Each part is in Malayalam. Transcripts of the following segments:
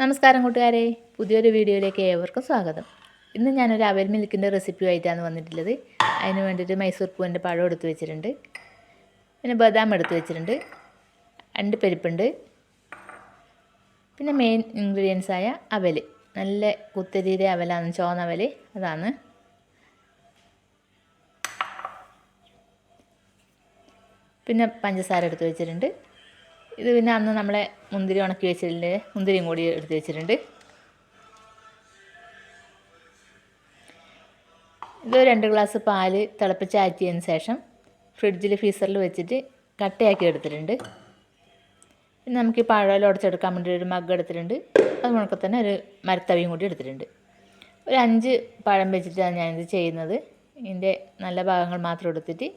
നമസ്കാരം കൂട്ടുകാരെ. പുതിയൊരു വീഡിയോയിലേക്ക് ഏവർക്കും സ്വാഗതം. ഇന്ന് ഞാനൊരു അവൽ മിൽക്കിന്റെ റെസിപ്പിയുമായിട്ടാണ് വന്നിട്ടുള്ളത്. അതിന് വേണ്ടിയിട്ട് മൈസൂർ പൂവിന്റെ പഴം എടുത്ത് വെച്ചിട്ടുണ്ട്. പിന്നെ ബദാം എടുത്ത് വെച്ചിട്ടുണ്ട്. രണ്ട് പരിപ്പുണ്ട്. പിന്നെ മെയിൻ ഇൻഗ്രീഡിയൻസ് ആയ അവൽ. നല്ല കുത്തരിയുടെ അവലാണ് ചോന്ന അവൽ. അതാണ്. പിന്നെ പഞ്ചസാര എടുത്ത് വെച്ചിട്ടുണ്ട്. ഇത് പിന്നെ അന്ന് നമ്മളെ മുന്തിരി ഉണക്കി വെച്ചിട്ടുണ്ട്. മുന്തിരിയും കൂടി എടുത്ത് വെച്ചിട്ടുണ്ട്. ഇത് രണ്ട് ഗ്ലാസ് പാൽ തിളപ്പിച്ചാറ്റിയതിന് ശേഷം ഫ്രിഡ്ജിൽ ഫ്രീസറിൽ വെച്ചിട്ട് കട്ടയാക്കി എടുത്തിട്ടുണ്ട്. പിന്നെ നമുക്ക് ഈ പഴം ഉടച്ചെടുക്കാൻ വേണ്ടി ഒരു മഗ് എടുത്തിട്ടുണ്ട്. അത് മുണക്കെ തന്നെ ഒരു മരത്തവിയും കൂടി എടുത്തിട്ടുണ്ട്. ഒരു അഞ്ച് പഴം വെച്ചിട്ടാണ് ഞാനിത് ചെയ്യുന്നത്. ഇതിന്റെ നല്ല ഭാഗങ്ങൾ മാത്രം എടുത്തിട്ട്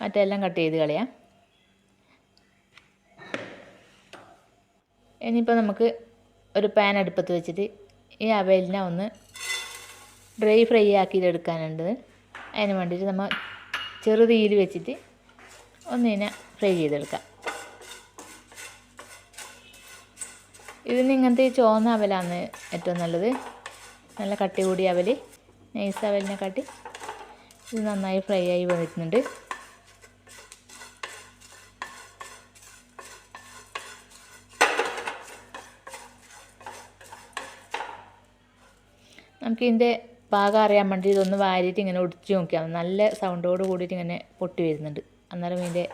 മറ്റെല്ലാം കട്ട് ചെയ്ത് കളയാം. ഇനിയിപ്പോൾ നമുക്ക് ഒരു പാൻ അടുപ്പത്ത് വെച്ചിട്ട് ഈ അവയലിനെ ഒന്ന് ഡ്രൈ ഫ്രൈ ആക്കിയിട്ടെടുക്കാനുണ്ട്. അതിന് വേണ്ടിയിട്ട് നമ്മൾ ചെറുതീൽ വെച്ചിട്ട് ഒന്നിനെ ഫ്രൈ ചെയ്തെടുക്കാം. ഇതിന് ഇങ്ങനത്തെ ചുവന്ന അവലാണ് ഏറ്റവും നല്ലത്. നല്ല കട്ടി കൂടിയ അവൽ നൈസ് അവലിനെ കാട്ടി ഇത് നന്നായി ഫ്രൈ ആയി വന്നിട്ടുണ്ട്. നമുക്കിതിന്റെ പാകം അറിയാൻ വേണ്ടി ഇതൊന്ന് വാരിയിട്ട് ഇങ്ങനെ ഒടിച്ച് നോക്കിയാൽ നല്ല സൗണ്ടോട് കൂടിയിട്ട് ഇങ്ങനെ പൊട്ടി വരുന്നുണ്ട്. അന്നേരം ഇതിന്റെ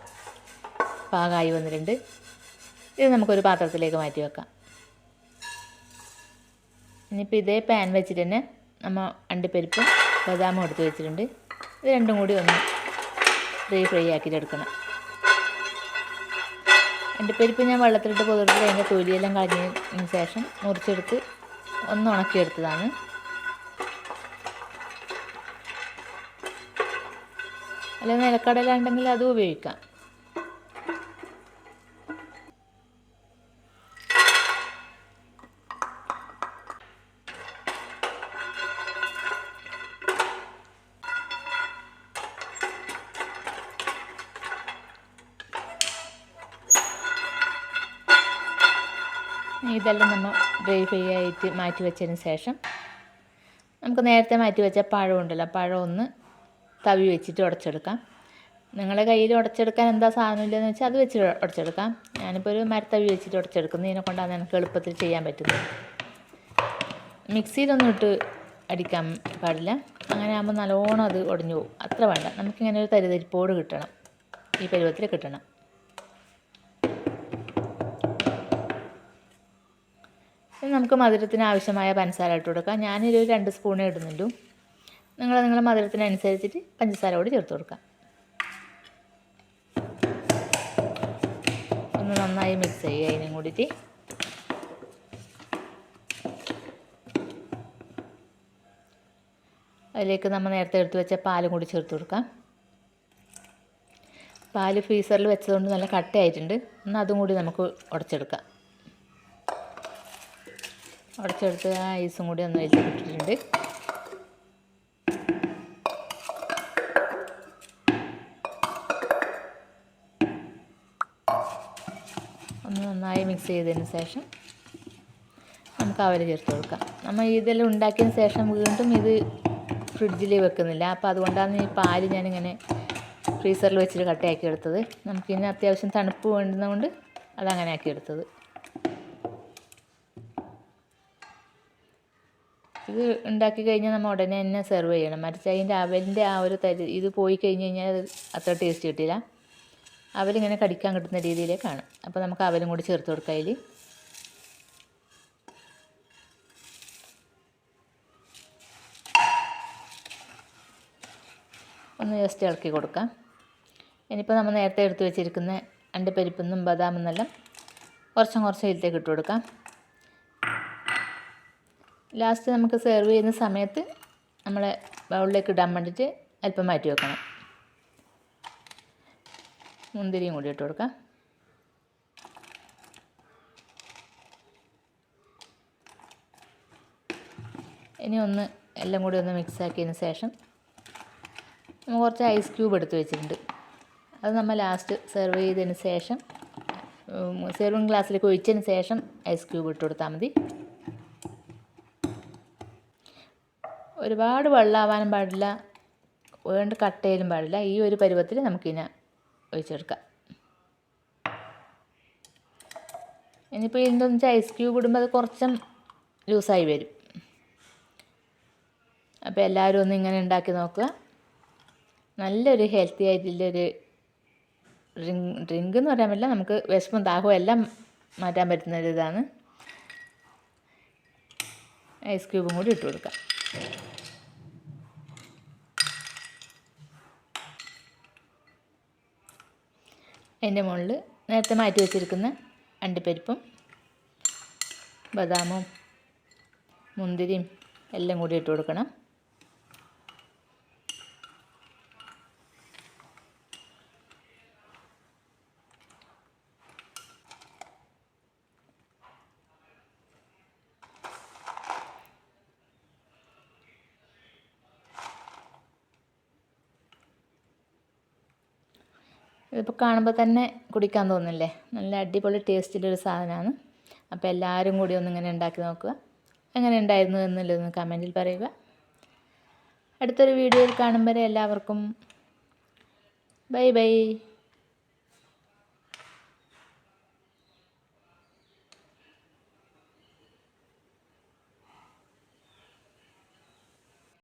പാകമായി വന്നിട്ടുണ്ട്. ഇത് നമുക്കൊരു പാത്രത്തിലേക്ക് മാറ്റി വെക്കാം. ഇനിയിപ്പോൾ ഇതേ പാൻ വെച്ചിട്ട് തന്നെ നമ്മൾ അണ്ടിപ്പരിപ്പും ബദാമും എടുത്ത് വെച്ചിട്ടുണ്ട്. ഇത് രണ്ടും കൂടി ഒന്ന് ഫ്രീ ഫ്രൈ ആക്കിയിട്ട് എടുക്കണം. അണ്ടിപ്പരിപ്പ് ഞാൻ വെള്ളത്തിലിട്ട് പുതിർത്ത് അതിന്റെ തൊലിയെല്ലാം കളഞ്ഞതിന് ശേഷം മുറിച്ചെടുത്ത് ഒന്ന് ഉണക്കിയെടുത്തതാണ്. അല്ല നിലക്കടല ഉണ്ടെങ്കിൽ അതും ഉപയോഗിക്കാം. ഇതെല്ലാം നമ്മൾ ഡ്രൈ ഫ്രൈ ആയിട്ട് മാറ്റി വെച്ചതിന് ശേഷം നമുക്ക് നേരത്തെ മാറ്റി വെച്ച പഴം ഉണ്ടല്ലോ പഴം ഒന്ന് തവി വെച്ചിട്ട് ഉടച്ചെടുക്കാം. നിങ്ങളുടെ കയ്യിൽ ഉടച്ചെടുക്കാൻ എന്താ സാധനം ഇല്ലയെന്ന് വെച്ചാൽ അത് വെച്ച് ഉടച്ചെടുക്കാം. ഞാനിപ്പോൾ ഒരു മരത്തവി വെച്ചിട്ട് ഉടച്ചെടുക്കുന്നത് ഇതിനെ കൊണ്ടാണ് എനിക്ക് എളുപ്പത്തിൽ ചെയ്യാൻ പറ്റുന്നത്. മിക്സിയിലൊന്നും ഇട്ട് അടിക്കാൻ പാടില്ല. അങ്ങനെ ആകുമ്പോൾ നല്ലോണം അത് ഉടഞ്ഞു പോകും. അത്ര വേണ്ട. നമുക്കിങ്ങനെ ഒരു തരിതരിപ്പോട് കിട്ടണം. ഈ പരുവത്തിൽ കിട്ടണം. നമുക്ക് മധുരത്തിന് ആവശ്യമായ പഞ്ചസാര ഇട്ട് കൊടുക്കാം. ഞാനൊരു രണ്ട് സ്പൂണേ ഇടുന്നുള്ളൂ. നിങ്ങൾ നിങ്ങളുടെ മധുരത്തിനനുസരിച്ചിട്ട് പഞ്ചസാര കൂടി ചേർത്ത് കൊടുക്കാം. ഒന്ന് നന്നായി മിക്സ് ചെയ്യുക അതിനും കൂടിയിട്ട്. അതിലേക്ക് നമ്മൾ നേരത്തെ എടുത്ത് വെച്ച പാലും കൂടി ചേർത്ത് കൊടുക്കാം. പാൽ ഫ്രീസറിൽ വെച്ചതുകൊണ്ട് നല്ല കട്ടയായിട്ടുണ്ട്. എന്നാൽ അതും കൂടി നമുക്ക് ഉടച്ചെടുക്കാം. ഉടച്ചെടുത്ത് ആ ഐസും കൂടി ഒന്ന് അതിൽ ഇട്ടിട്ടുണ്ട് ഒന്ന് നന്നായി മിക്സ് ചെയ്തതിന് ശേഷം നമുക്ക് അവൽ ചേർത്ത് കൊടുക്കാം. നമ്മൾ ഇതെല്ലാം ഉണ്ടാക്കിയതിന് ശേഷം വീണ്ടും ഇത് ഫ്രിഡ്ജിൽ വെക്കുന്നില്ല. അപ്പോൾ അതുകൊണ്ടാണ് ഈ പാൽ ഞാനിങ്ങനെ ഫ്രീസറിൽ വെച്ചിട്ട് കട്ടയാക്കി എടുത്തത്. നമുക്കിനി അത്യാവശ്യം തണുപ്പ് വേണ്ടുന്നതുകൊണ്ട് അതങ്ങനെ ആക്കി എടുത്തത്. ഇത് ഉണ്ടാക്കി കഴിഞ്ഞാൽ നമ്മൾ ഉടനെ തന്നെ സെർവ് ചെയ്യണം. മറിച്ച് അതിന്റെ അവലിന്റെ ആ ഒരു തരി ഇത് പോയി കഴിഞ്ഞ് കഴിഞ്ഞാൽ അത് അത്ര ടേസ്റ്റ് കിട്ടില്ല. അവലിങ്ങനെ കടിക്കാൻ കിട്ടുന്ന രീതിയിലേക്കാണ് അപ്പോൾ നമുക്ക് അവലും കൂടി ചേർത്ത് കൊടുക്കാം അതിൽ ഒന്ന് ജസ്റ്റ് ഇളക്കി കൊടുക്കാം. ഇനിയിപ്പോൾ നമ്മൾ നേരത്തെ എടുത്ത് വെച്ചിരിക്കുന്ന അണ്ടിപ്പരിപ്പെന്നും ബദാമെന്നെല്ലാം കുറച്ചും കുറച്ച് ഇതിലേക്ക് ഇട്ട് കൊടുക്കാം. ലാസ്റ്റ് നമുക്ക് സെർവ് ചെയ്യുന്ന സമയത്ത് നമ്മളെ ബൗളിലേക്ക് ഇടാൻ വേണ്ടിയിട്ട് അല്പം മാറ്റി വെക്കണം. മുന്തിരിയും കൂടി ഇട്ട് കൊടുക്കാം. ഇനി ഒന്ന് എല്ലാം കൂടി ഒന്ന് മിക്സ് ആക്കിയതിന് ശേഷം നമ്മൾ കുറച്ച് ഐസ് ക്യൂബ് എടുത്ത് വെച്ചിട്ടുണ്ട്. അത് നമ്മൾ ലാസ്റ്റ് സെർവ് ചെയ്തതിന് ശേഷം സെർവിങ് ഗ്ലാസ്സിലേക്ക് ഒഴിച്ചതിന് ശേഷം ഐസ് ക്യൂബ് ഇട്ട് കൊടുത്താൽ മതി. ഒരുപാട് വെള്ളമാവാനും പാടില്ല വേണ്ട കട്ടയിലും പാടില്ല. ഈ ഒരു പരുവത്തിൽ നമുക്കിതിനെ ഒഴിച്ചെടുക്കാം. ഇനിയിപ്പോൾ ഇതിന്റെ ഒന്നിച്ച് ഐസ് ക്യൂബ് ഇടുമ്പോൾ അത് കുറച്ചും ലൂസായി വരും. അപ്പോൾ എല്ലാവരും ഒന്ന് ഇങ്ങനെ ഉണ്ടാക്കി നോക്കുക. നല്ലൊരു ഹെൽത്തി ആയിട്ടുള്ളൊരു ഡ്രിങ്ക് ഡ്രിങ്ക് എന്ന് പറയാൻ പറ്റില്ല. നമുക്ക് വിശപ്പും ദാഹവും എല്ലാം മാറ്റാൻ പറ്റുന്ന ഇതാണ്. ഐസ് ക്യൂബും കൂടി ഇട്ട് കൊടുക്കാം. അതിന്റെ മുകളിൽ നേരത്തെ മാറ്റി വെച്ചിരിക്കുന്ന അണ്ടിപ്പരിപ്പും ബദാമും മുന്തിരിയും എല്ലാം കൂടി ഇട്ട് കൊടുക്കണം. ഇതിപ്പോൾ കാണുമ്പോൾ തന്നെ കുടിക്കാൻ തോന്നില്ലേ നല്ല അടിപൊളി ടേസ്റ്റിലൊരു സാധനമാണ് അപ്പോൾ എല്ലാവരും കൂടി ഒന്ന് ഇങ്ങനെ ഉണ്ടാക്കി നോക്കുക. എങ്ങനെ ഉണ്ടായിരുന്നു എന്നുള്ളതൊന്ന് കമന്റിൽ പറയുക. അടുത്തൊരു വീഡിയോയിൽ കാണും വരെ എല്ലാവർക്കും. Bye bye.